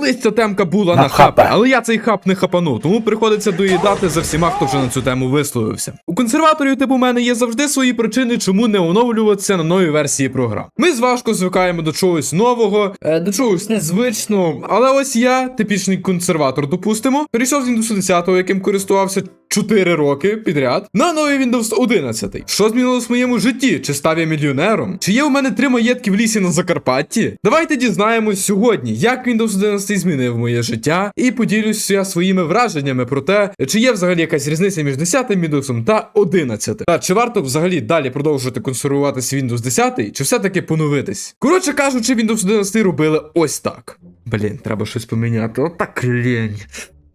Колись ця темка була На на хапи, хапе. але я цей хап не хапанув, тому приходиться доїдати за всіма, хто вже на цю тему висловився. У консерваторів, типу мене, є завжди свої причини, чому не оновлюватися на новій версії програм. Ми зважко звикаємо до чогось нового, е, до чогось незвичного. Але ось я, типічний консерватор, допустимо, перейшов з Windows 10, яким користувався 4 роки підряд, на новий Windows 11. Що змінилось в моєму житті? Чи став я мільйонером? Чи є у мене три маєтки в лісі на Закарпатті? Давайте дізнаємось сьогодні, як Windows 11 змінив моє життя, і поділюся своїми враженнями про те, чи є взагалі якась різниця між 10 Windows та 11. Та чи варто взагалі далі продовжувати консервуватися Windows 10, чи все-таки поновитись? Коротше кажучи, Windows 11 робили ось так. Блін, треба щось поміняти. Отак лень.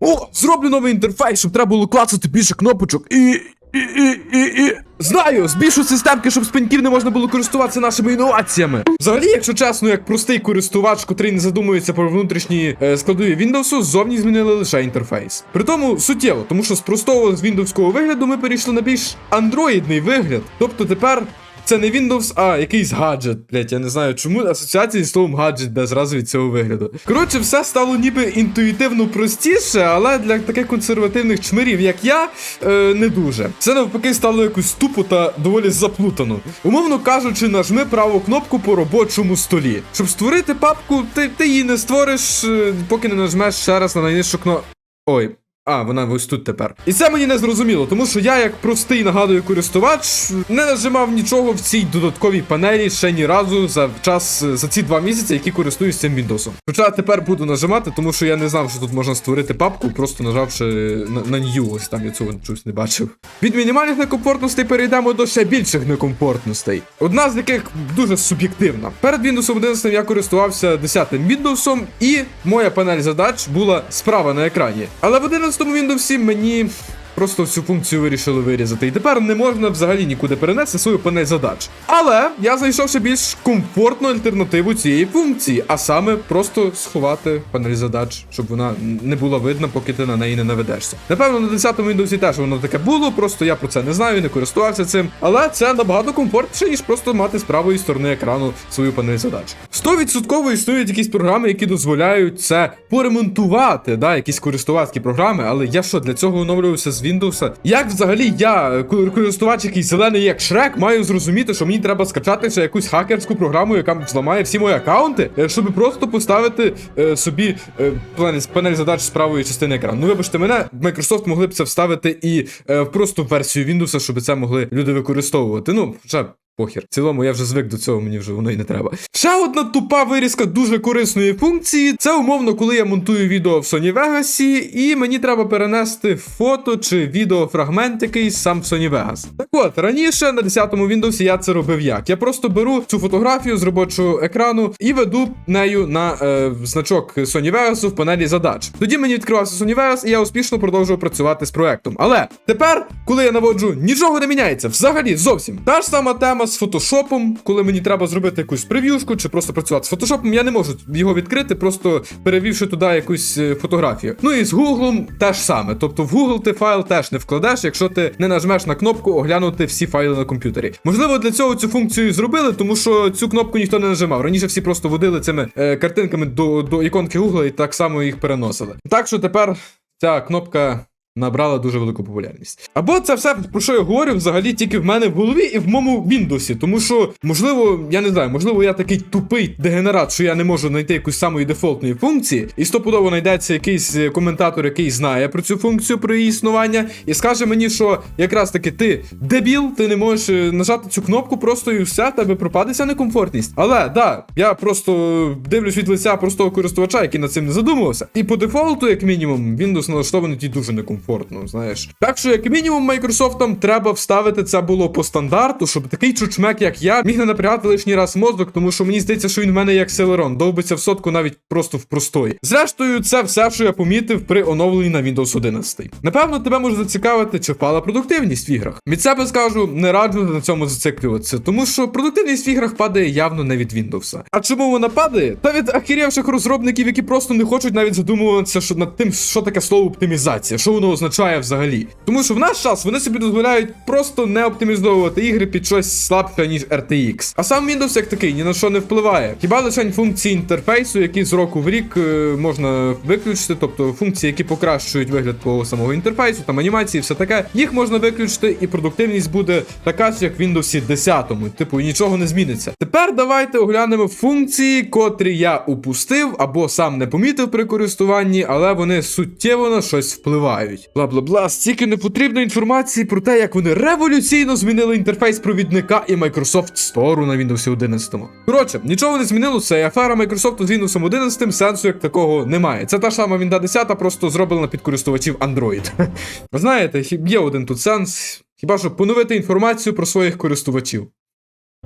О, зроблю новий інтерфейс, щоб треба було клацати більше кнопочок і. І, і, і, і. Знаю, збільшу системки, щоб з пеньків не можна було користуватися нашими інноваціями. Взагалі, якщо чесно, як простий користувач, котрий не задумується про внутрішні е, складові Windows, ззовні змінили лише інтерфейс. При тому суттєво, тому що з простого з віндовського вигляду ми перейшли на більш андроїдний вигляд. Тобто тепер це не Windows, а якийсь гаджет. Блять, я не знаю, чому асоціації з словом гаджет без зразу від цього вигляду. Коротше, все стало ніби інтуїтивно простіше, але для таких консервативних чмирів, як я, е, не дуже. Це навпаки стало якось тупо та доволі заплутано. Умовно кажучи, нажми праву кнопку по робочому столі. Щоб створити папку, ти, ти її не створиш, е, поки не нажмеш ще раз на найнижчу кнопку. Ой. А, вона ось тут тепер. І це мені не зрозуміло, тому що я, як простий нагадую користувач, не нажимав нічого в цій додатковій панелі ще ні разу за час за ці два місяці, які користуюсь цим Windows. Хоча тепер буду нажимати, тому що я не знав, що тут можна створити папку, просто нажавши на, на New, ось там я цього чогось не бачив. Від мінімальних некомфортностей перейдемо до ще більших некомфортностей. Одна з яких дуже суб'єктивна. Перед Windows 11 я користувався 10 Windows, і моя панель задач була справа на екрані. Але в 11 Windows мені. Просто всю функцію вирішили вирізати. І тепер не можна взагалі нікуди перенести свою панель задач. Але я знайшов ще більш комфортну альтернативу цієї функції, а саме просто сховати панель задач, щоб вона не була видна, поки ти на неї не наведешся. Напевно, на 10-му Windows теж воно таке було, просто я про це не знаю, не користувався цим. Але це набагато комфортніше, ніж просто мати з правої сторони екрану свою панель задач. 100% існують якісь програми, які дозволяють це поремонтувати, да, якісь користувацькі програми, але я що, для цього оновлювався з Windows? Як взагалі я, ко- користувач який зелений як Шрек, маю зрозуміти, що мені треба скачати ще якусь хакерську програму, яка зламає всі мої аккаунти, е, щоб просто поставити е, собі е, панель, задач з правої частини екрану. Ну вибачте мене, Microsoft могли б це вставити і е, в версію Windows, щоб це могли люди використовувати. Ну, хоча Похер. В цілому я вже звик до цього, мені вже воно і не треба. Ще одна тупа вирізка дуже корисної функції. Це умовно, коли я монтую відео в Sony Vegas, і мені треба перенести фото чи відеофрагмент якийсь сам в Sony Vegas. Так от, раніше на 10-му Windows я це робив як? Я просто беру цю фотографію з робочого екрану і веду нею на е, значок Sony Vegas в панелі задач. Тоді мені відкривався Sony Vegas, і я успішно продовжував працювати з проектом. Але тепер, коли я наводжу, нічого не міняється. Взагалі, зовсім. Та ж сама тема з фотошопом, коли мені треба зробити якусь прев'юшку чи просто працювати з фотошопом, я не можу його відкрити, просто перевівши туди якусь е, фотографію. Ну і з Google теж саме. Тобто в Google ти файл теж не вкладеш, якщо ти не нажмеш на кнопку оглянути всі файли на комп'ютері. Можливо, для цього цю функцію зробили, тому що цю кнопку ніхто не нажимав. Раніше всі просто водили цими е, картинками до, до іконки Google і так само їх переносили. Так що тепер ця кнопка. Набрала дуже велику популярність. Або це все, про що я говорю, взагалі тільки в мене в голові і в моєму Windows. Тому що, можливо, я не знаю, можливо, я такий тупий дегенерат, що я не можу знайти якусь самої дефолтної функції, і стопудово знайдеться якийсь е, коментатор, який знає про цю функцію, про її існування, і скаже мені, що якраз таки ти дебіл, ти не можеш е, нажати цю кнопку, просто і все, тебе пропадеться некомфортність. Але да, я просто дивлюсь від лиця простого користувача, який над цим не задумувався. І по дефолту, як мінімум, Windows налаштований ті дуже некомфортно, знаєш. Так що, як мінімум, Microsoft треба вставити це було по стандарту, щоб такий чучмек, як я, міг не напрягати лишній раз мозок, тому що мені здається, що він в мене як Celeron, довбиться в сотку навіть просто в простої. Зрештою, це все, що я помітив при оновленні на Windows 11. Напевно, тебе може зацікавити, чи впала продуктивність в іграх. Від себе скажу, не раджу на цьому зациклюватися, тому що продуктивність в іграх падає явно не від Windows. А чому вона падає? Та від ахірівших розробників, які просто не хочуть навіть задумуватися що над тим, що таке слово оптимізація, що воно означає взагалі. Тому що в наш час вони собі дозволяють просто не оптимізовувати ігри під щось слабше, ніж RTX. А сам Windows як такий ні на що не впливає. Хіба лише функції інтерфейсу, які з року в рік е, можна виключити, тобто функції, які покращують вигляд того самого інтерфейсу, там анімації, все таке, їх можна виключити, і продуктивність буде така ж, як в Windows 10. Типу, нічого не зміниться. Тепер давайте оглянемо функції, котрі я упустив або сам не помітив при користуванні, але вони суттєво на щось впливають. Бла бла бла, стільки непотрібної інформації про те, як вони революційно змінили інтерфейс провідника і Microsoft Store на Windows 11. Коротше, нічого не змінилося, і афера Microsoft з Windows 11 сенсу як такого немає. Це та сама Windows 10, просто зроблена під користувачів Android. Ви знаєте, є один тут сенс. Хіба що поновити інформацію про своїх користувачів.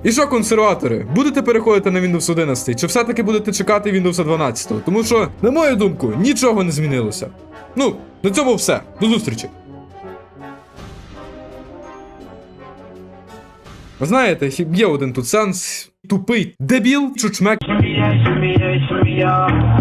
І що, консерватори, будете переходити на Windows 11, чи все-таки будете чекати Windows 12? Тому що, на мою думку, нічого не змінилося. Ну, на цьому все. До зустрічі. Ви знаєте, є один тут сенс. Тупий дебіл, чучмек